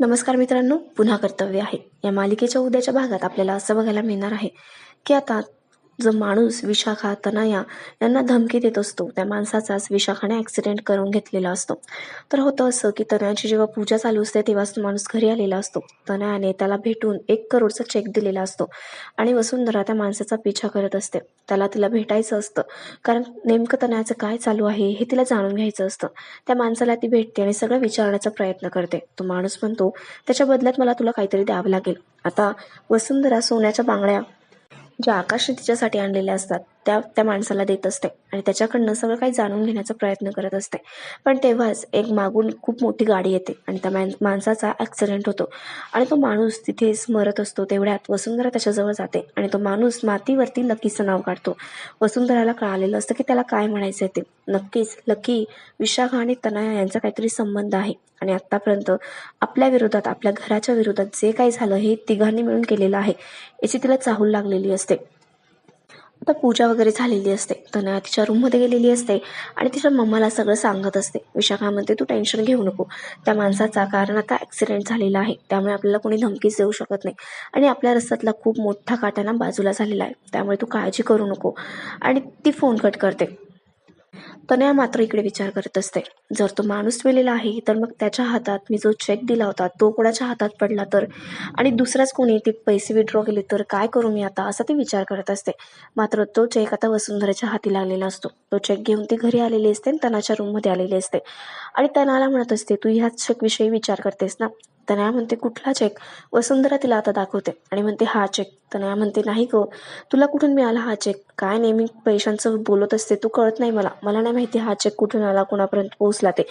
नमस्कार मित्रांनो पुन्हा कर्तव्य आहे. या मालिकेच्या उद्याच्या भागात आपल्याला असं बघायला मिळणार आहे की आता जो माणूस विशाखा तनया यांना धमकी देत असतो. त्या माणसाचाच विशाखाने ॲक्सिडेंट करून घेतलेला असतो. तर होतं असं की तनयाची जेव्हा पूजा चालू असते तेव्हाच तो माणूस घरी आलेला असतो. तनयाने त्याला भेटून एक करोडचा चेक दिलेला असतो आणि वसुंधरा त्या माणसाचा पिछा करत असते. त्याला तिला भेटायचं असतं. कारण नेमकं तनयाचं काय चालू आहे हे तिला जाणून घ्यायचं असतं. त्या माणसाला ती भेटते आणि सगळं विचारण्याचा प्रयत्न करते. तो माणूस म्हणतो त्याच्या बदल्यात मला तुला काहीतरी द्यावं लागेल. आता वसुंधरा सोन्याच्या बांगड्या ज्या आकाशने तिच्यासाठी आणलेल्या असतात. त्या त्या माणसाला देत असते. आणि त्याच्याकडनं सगळं काही जाणून घेण्याचा प्रयत्न करत असते. पण तेव्हाच एक मागून खूप मोठी गाडी येते. आणि त्या मान माणसाचा ॲक्सिडेंट होतो. आणि तो माणूस तिथेच मरत असतो. तेवढ्यात वसुंधरा त्याच्याजवळ जाते. आणि तो माणूस मातीवरती लकीचं नाव काढतो. वसुंधराला कळालेलं असतं की त्याला काय म्हणायचं ते. नक्कीच लकी विशाखा आणि तनया यांचा काहीतरी संबंध आहे. आणि आत्तापर्यंत आपल्या विरोधात आपल्या घराच्या विरोधात जे काही झालं हे तिघांनी मिळून केलेलं आहे. याची तिला चाहूल लागलेली असते. आता पूजा वगैरे झालेली असते. तनया तिच्या रूममध्ये गेलेली असते आणि तिच्या मम्माला सगळं सांगत असते. विशाखा म्हणते तू टेन्शन घेऊ नको. त्या माणसाचा कारण आता ॲक्सिडेंट झालेला आहे. त्यामुळे आपल्याला कोणी धमकीच देऊ शकत नाही. आणि आपल्या रस्त्यातला खूप मोठा काटाना बाजूला झालेला आहे. त्यामुळे तू काळजी करू नको. आणि ती फोन कट करते. तनया मात्र इकडे विचार करत असते. जर तो माणूस मेलेला आहे तर मग त्याच्या हातात मी जो चेक दिला होता तो कोणाच्या हातात पडला तर? आणि दुसराच कोणी ते पैसे विड्रॉ केले तर काय करू मी आता? असा ती विचार करत असते. मात्र तो चेक आता वसुंधराच्या हाती लागलेला असतो. तो चेक घेऊन ती घरी आलेली असते आणि तनाच्या रूममध्ये आलेली असते. आणि तनाला म्हणत असते तू ह्याच चेकविषयी विचार करतेस ना? तनया म्हणते कुठला चेक वसुंधरा तिला आता दाखवते. आणि म्हणते हा चेक तनया म्हणते नाही गो. तुला कुठून मिळाला हा चेक काय नेहमी पैशांचं बोलत असते तू कळत नाही मला. मला नाही माहिती हा चेक कुठून आला कोणापर्यंत पोहोचला ते.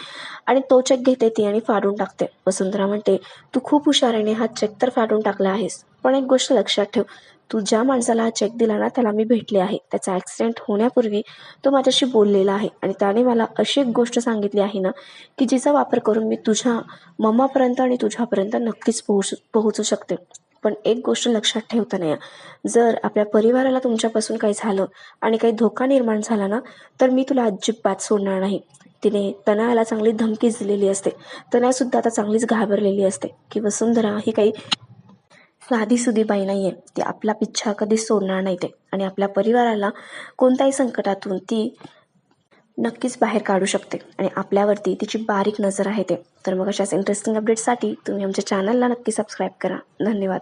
आणि तो चेक घेते ती आणि फाडून टाकते. वसुंधरा म्हणते तू खूप हुशारीने हा चेक तर फाडून टाकला आहेस. पण एक गोष्ट लक्षात ठेव. तू ज्या माणसाला हा चेक दिला ना त्याला मी भेटले आहे. त्याचा ॲक्सिडेंट होण्यापूर्वी तो माझ्याशी बोललेला आहे. आणि त्याने मला अशी एक गोष्ट सांगितली आहे ना की जिचा वापर करून मी तुझ्या मम्मापर्यंत आणि तुझ्यापर्यंत नक्कीच पोहोचू पोहोचू शकते. पण एक गोष्ट लक्षात ठेवता नाही. जर आपल्या परिवाराला तुमच्यापासून काही झालं आणि काही धोका निर्माण झाला ना तर मी तुला अजिबात सोडणार नाही. तिने तनयाला चांगली धमकीच दिलेली असते. तनयासुद्धा आता चांगलीच घाबरलेली असते. की वसुंधरा ही काही साधी सुधी बाई नाहीये. ती आपला पिच्छा कधीच सोडणार नाही ते. आणि आपल्या परिवाराला कोणत्याही संकटातून ती नक्कीच बाहेर काढू शकते. आणि आपल्यावरती तिची बारीक नजर आहे ते. तर मग अशाच इंटरेस्टिंग अपडेटसाठी तुम्ही आमच्या चॅनलला नक्की सबस्क्राईब करा. धन्यवाद.